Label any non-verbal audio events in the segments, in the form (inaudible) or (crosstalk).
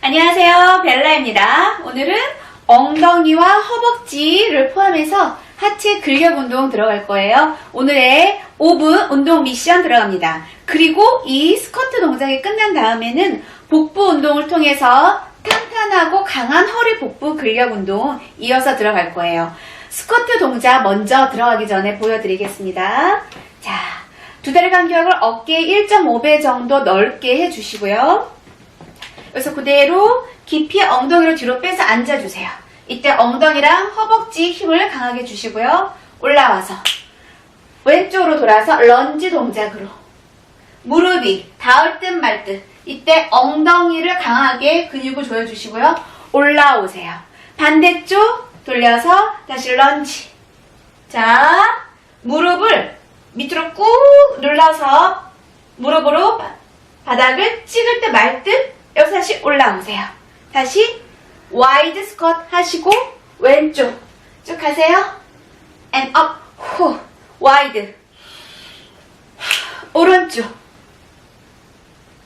안녕하세요. 벨라입니다. 오늘은 엉덩이와 허벅지를 포함해서 하체 근력 운동 들어갈 거예요. 오늘의 5분 운동 미션 들어갑니다. 그리고 이 스쿼트 동작이 끝난 다음에는 복부 운동을 통해서 탄탄하고 강한 허리 복부 근력 운동 이어서 들어갈 거예요. 스쿼트 동작 먼저 들어가기 전에 보여드리겠습니다. 자, 두 다리 간격을 어깨 1.5배 정도 넓게 해주시고요. 그래서 그대로 깊이 엉덩이를 뒤로 빼서 앉아주세요. 이때 엉덩이랑 허벅지 힘을 강하게 주시고요. 올라와서 왼쪽으로 돌아서 런지 동작으로 무릎이 닿을 듯 말 듯. 이때 엉덩이를 강하게 근육을 조여주시고요. 올라오세요. 반대쪽 돌려서 다시 런지. 자, 무릎을 밑으로 꾹 눌러서 무릎으로 바- 바닥을 찍을 듯 말 듯. 여기서 다시 올라오세요. 다시 와이드 스쿼트 하시고 왼쪽 쭉 하세요. and up, 후, 와이드. 오른쪽.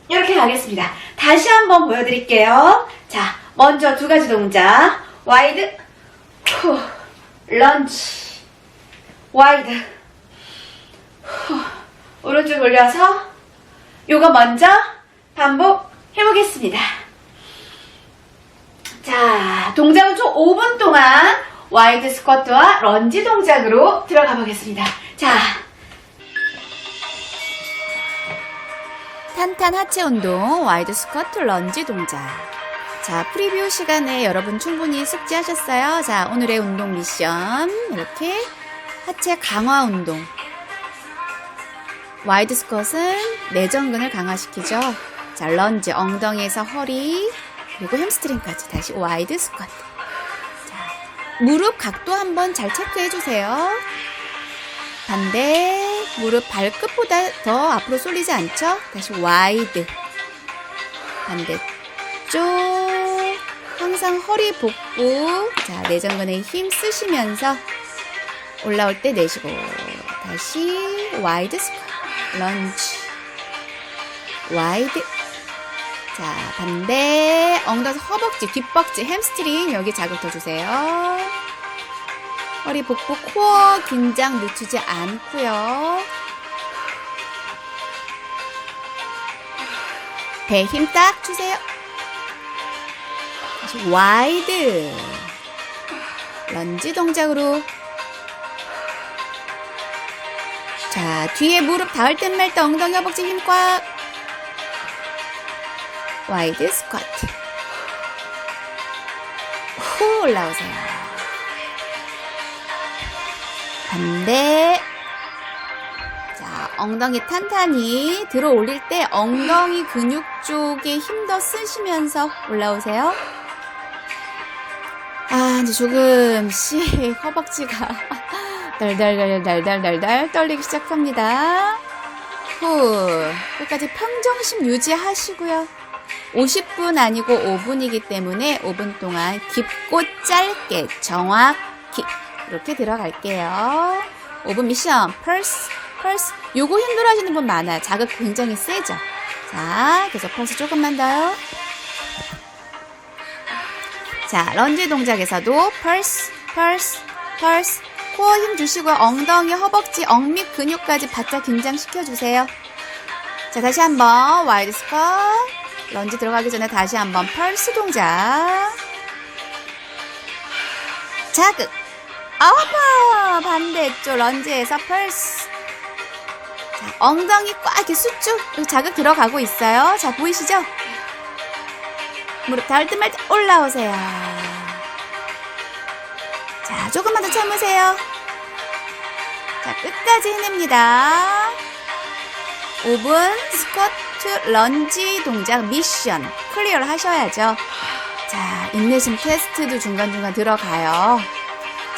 이렇게 가겠습니다. 다시 한번 보여드릴게요. 자, 먼저 두 가지 동작. 와이드, 후, 런치, 와이드, 후, 오른쪽 돌려서 요거 먼저 반복 해보겠습니다. 자, 동작은 총 5분 동안 와이드 스쿼트와 런지 동작으로 들어가 보겠습니다. 자, 탄탄 하체 운동, 와이드 스쿼트 런지 동작. 자, 프리뷰 시간에 여러분 충분히 숙지하셨어요? 자, 오늘의 운동 미션. 이렇게 하체 강화 운동. 와이드 스쿼트는 내전근을 강화시키죠. 자, 런지, 엉덩이에서 허리, 그리고 햄스트링까지 다시 와이드 스쿼트. 자, 무릎 각도 한번 잘 체크해 주세요. 반대 무릎 발끝보다 더 앞으로 쏠리지 않죠? 다시 와이드 반대쪽 항상 허리 복부 자 내전근에 힘 쓰시면서 올라올 때 내쉬고 다시 와이드 스쿼트 런치 와이드 자 반대. 엉덩이 허벅지 뒷벅지 햄스트링 여기 자극 더 주세요. 허리 복부 코어 긴장 늦추지 않고요. 배 힘 딱 주세요. 와이드. 런지 동작으로. 자 뒤에 무릎 닿을 듯 엉덩이 허벅지 힘 꽉 와이드 스쿼트 후 올라오세요. 반대. 자, 엉덩이 탄탄히 들어 올릴 때 엉덩이 근육 쪽에 힘 더 쓰시면서 올라오세요. 아, 이제 조금씩 허벅지가 (laughs) 달달달달달달달 떨리기 시작합니다. 후, 끝까지 평정심 유지하시고요. 50분 아니고 5분이기 때문에 5분 동안 깊고 짧게 정확히 이렇게 들어갈게요. 5분 미션 펄스 펄스 요거 힘들어 하시는 분 많아요. 자극 굉장히 세죠. 자 계속 펄스 조금만 더요. 자 런지 동작에서도 펄스 펄스 펄스 코어 힘 주시고요. 엉덩이 허벅지 억밑 근육까지 바짝 긴장시켜 주세요. 자 다시 한번 와이드 스쿼트 런지 들어가기 전에 다시 한번 펄스 동작 자극. 어머 반대쪽 런지에서 펄스 자, 엉덩이 꽉 이렇게 수축 자극 들어가고 있어요. 자 보이시죠? 무릎 닿을 듯 말 듯 올라오세요. 자 조금만 더 참으세요. 자 끝까지 해냅니다. 5분 스쿼트 런지 동작 미션 클리어 하셔야죠 자 인내심 테스트도 중간중간 들어가요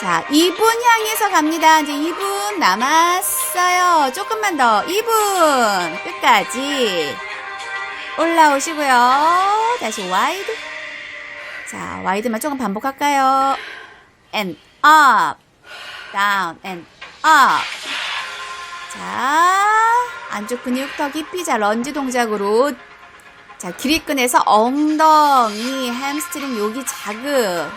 자, 2분 향해서 갑니다. 이제 2분 남았어요. 조금만 더. 2분. 끝까지. 올라오시고요. 다시 와이드. 자, 와이드만 조금 반복할까요? and up. down and up. 자, 안쪽 근육 더 깊이 자 런지 동작으로 자, 길이끈에서 엉덩이, 햄스트링 여기 자극.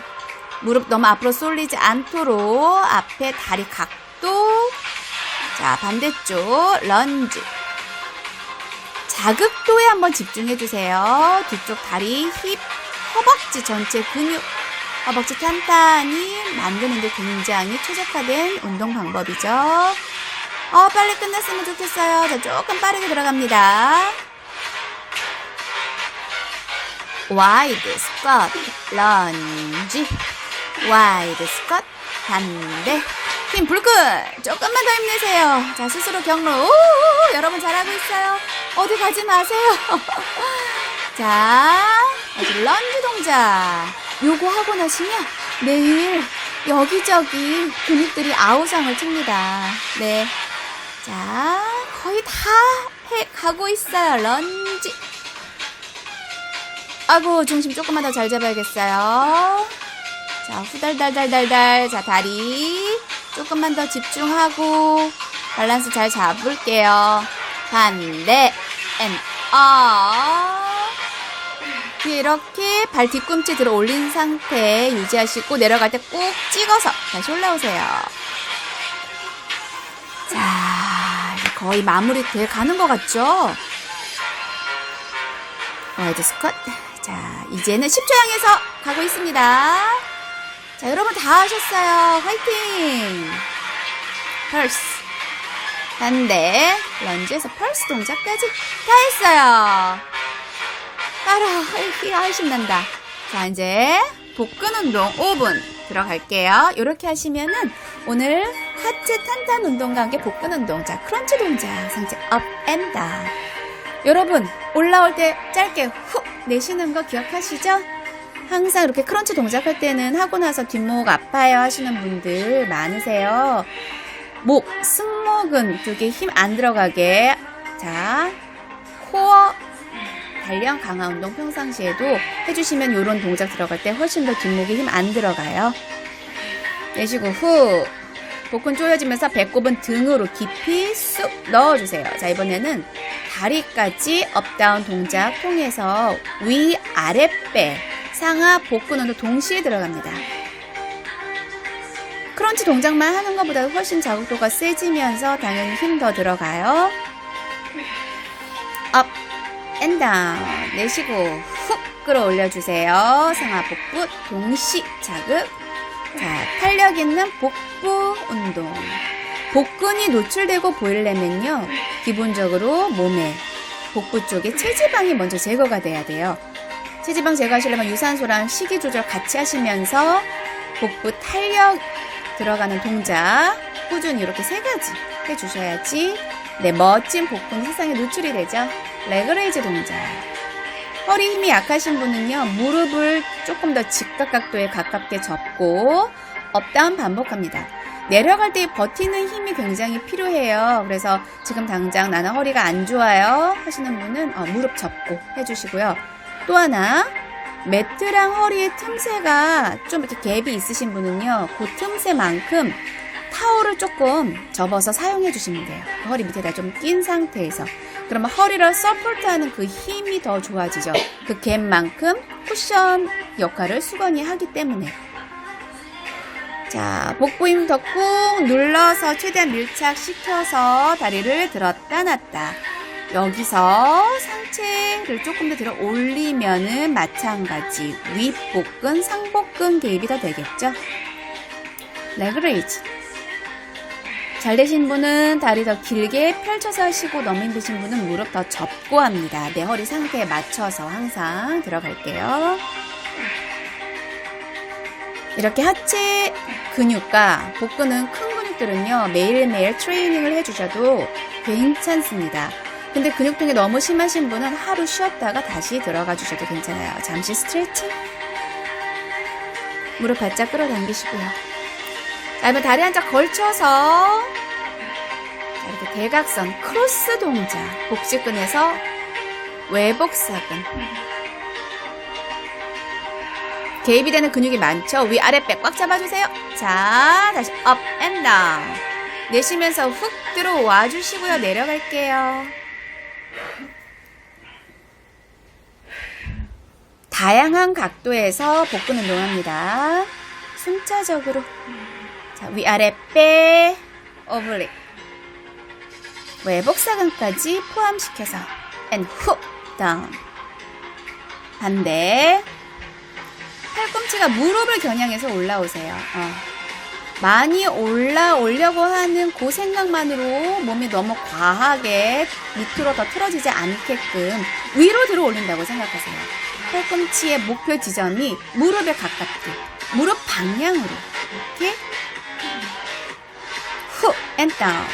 무릎 너무 앞으로 쏠리지 않도록 앞에 다리 각도. 자, 반대쪽 런지. 자극도에 한번 집중해 주세요. 뒤쪽 다리, 힙, 허벅지 전체 근육, 허벅지 탄탄히 만드는데 굉장히 최적화된 운동 방법이죠. 어, 빨리 끝났으면 좋겠어요. 자, 조금 빠르게 들어갑니다. 와이드 스쿼트, 런지, 와이드 스쿼트, 반대, 힘 불끈! 조금만 더 힘내세요. 자, 스스로 경로, 오, 여러분 잘하고 있어요. 어디 가지 마세요. (laughs) 자, 아주 런지 동작. 요거 하고 나시면 내일 여기저기 근육들이 아우성을 칩니다. 네. 자, 거의 다 해 가고 있어요. 런지. 아이고, 중심 조금만 더 잘 잡아야겠어요. 자, 후달달달달달. 자, 다리. 조금만 더 집중하고, 밸런스 잘 잡을게요. 반대, 앤, 어. 이렇게 발 뒤꿈치 들어 올린 상태 유지하시고, 내려갈 때꾹 찍어서 다시 올라오세요. 거의 마무리 돼 가는 것 같죠? 와이드 스컷. 자, 이제는 10초 향해서 가고 있습니다. 자, 여러분 다 하셨어요. 화이팅! 펄스. 반대. 런지에서 펄스 동작까지 다 했어요. 따라, 아이, 아이, 신난다. 자, 이제 복근 운동 5분 들어갈게요. 이렇게 하시면은 오늘 하체 탄탄 운동과 함께 복근 운동. 자, 크런치 동작. 상체 업 앤 다운. 여러분, 올라올 때 짧게 훅 내쉬는 거 기억하시죠? 항상 이렇게 크런치 동작할 때는 하고 나서 뒷목 아파요 하시는 분들 많으세요. 목, 승모근 쪽에 힘 안 들어가게. 자, 코어 단련 강화 운동 평상시에도 해주시면 이런 동작 들어갈 때 훨씬 더 뒷목에 힘 안 들어가요. 내쉬고 후. 복근 조여지면서 배꼽은 등으로 깊이 쑥 넣어주세요. 자, 이번에는 다리까지 업다운 동작 통해서 위, 아래 배, 상하, 복근 운동 동시에 들어갑니다. 크런치 동작만 하는 것보다 훨씬 자극도가 세지면서 당연히 힘 더 들어가요. 업, 앤 다운. 내쉬고 훅 끌어올려주세요. 상하, 복부 동시 자극. 자, 탄력 있는 복부 운동. 복근이 노출되고 보이려면요, 기본적으로 몸에 복부 쪽에 체지방이 먼저 제거가 돼야 돼요. 체지방 제거하시려면 유산소랑 식이 조절 같이 하시면서 복부 탄력 들어가는 동작 꾸준히 이렇게 세 가지 해주셔야지 네 멋진 복근 세상에 노출이 되죠. 레그레이즈 동작. 허리 힘이 약하신 분은요, 무릎을 조금 더 직각 각도에 가깝게 접고 업다운 반복합니다. 내려갈 때 버티는 힘이 굉장히 필요해요. 그래서 지금 당장 나는 허리가 안 좋아요 하시는 분은 어, 무릎 접고 해주시고요. 또 하나 매트랑 허리의 틈새가 좀 이렇게 갭이 있으신 분은요, 그 틈새만큼 타올을 조금 접어서 사용해 주시면 돼요. 허리 밑에다 좀 낀 상태에서. 그러면 허리를 서포트하는 그 힘이 더 좋아지죠. 그 갭만큼 쿠션 역할을 수건이 하기 때문에. 자, 복부 힘더꾹 눌러서 최대한 밀착시켜서 다리를 들었다 놨다. 여기서 상체를 조금 더 들어 올리면은 마찬가지 윗복근, 상복근 개입이 더 되겠죠? 레그레이즈. 잘 되신 분은 다리 더 길게 펼쳐서 하시고 너무 힘드신 분은 무릎 더 접고 합니다. 내 허리 상태에 맞춰서 항상 들어갈게요. 이렇게 하체 근육과 복근은 큰 근육들은요, 매일매일 트레이닝을 해주셔도 괜찮습니다. 근데 근육통이 너무 심하신 분은 하루 쉬었다가 다시 들어가 주셔도 괜찮아요. 잠시 스트레칭. 무릎 바짝 끌어당기시고요. 자, 이번 다리 한짝 걸쳐서 자, 이렇게 대각선 크로스 동작. 복직근에서 외복사근. 개입이 되는 근육이 많죠? 위, 아래, 백 꽉 잡아주세요. 자, 다시 업 앤 다운. 내쉬면서 훅 들어와 주시고요. 내려갈게요. 다양한 각도에서 복근 운동합니다. 순차적으로. 자, 위아래 빼, 오블릭. 외복사근까지 포함시켜서 and 훅 다운. 반대. 팔꿈치가 무릎을 겨냥해서 올라오세요. 어. 많이 올라오려고 하는 그 생각만으로 몸이 너무 과하게 밑으로 더 틀어지지 않게끔 위로 들어 올린다고 생각하세요. 팔꿈치의 목표 지점이 무릎에 가깝게, 무릎 방향으로 이렇게 후, and down.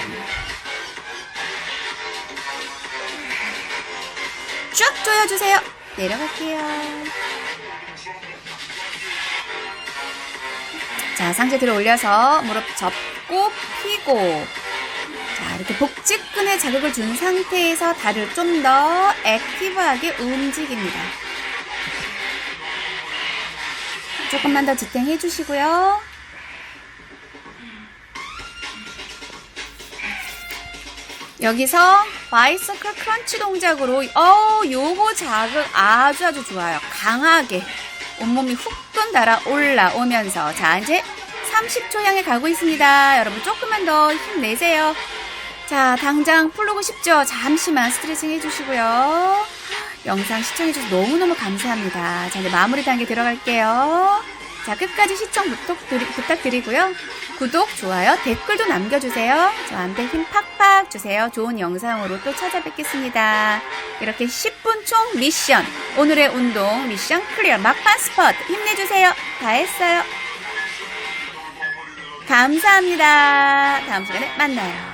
쭉 조여주세요. 내려갈게요. 자, 상체 들어 올려서 무릎 접고 피고. 자, 이렇게 복직근에 자극을 준 상태에서 다리를 좀 더 액티브하게 움직입니다. 조금만 더 지탱해 주시고요. 여기서 바이서클 크런치 동작으로 어 요거 자극 아주 아주 좋아요. 강하게 온몸이 후끈 달아 올라오면서 자 이제 30초 향해 가고 있습니다. 여러분 조금만 더 힘내세요. 자 당장 풀르고 싶죠? 잠시만 스트레칭 해주시고요. 영상 시청해주셔서 너무너무 감사합니다. 자 이제 마무리 단계 들어갈게요. 자 끝까지 시청 부탁드리, 부탁드리고요. 구독, 좋아요, 댓글도 남겨주세요. 저한테 힘 팍팍 주세요. 좋은 영상으로 또 찾아뵙겠습니다. 이렇게 10분 총 미션, 오늘의 운동 미션 클리어 막판 스팟 힘내주세요. 다 했어요. 감사합니다. 다음 시간에 만나요.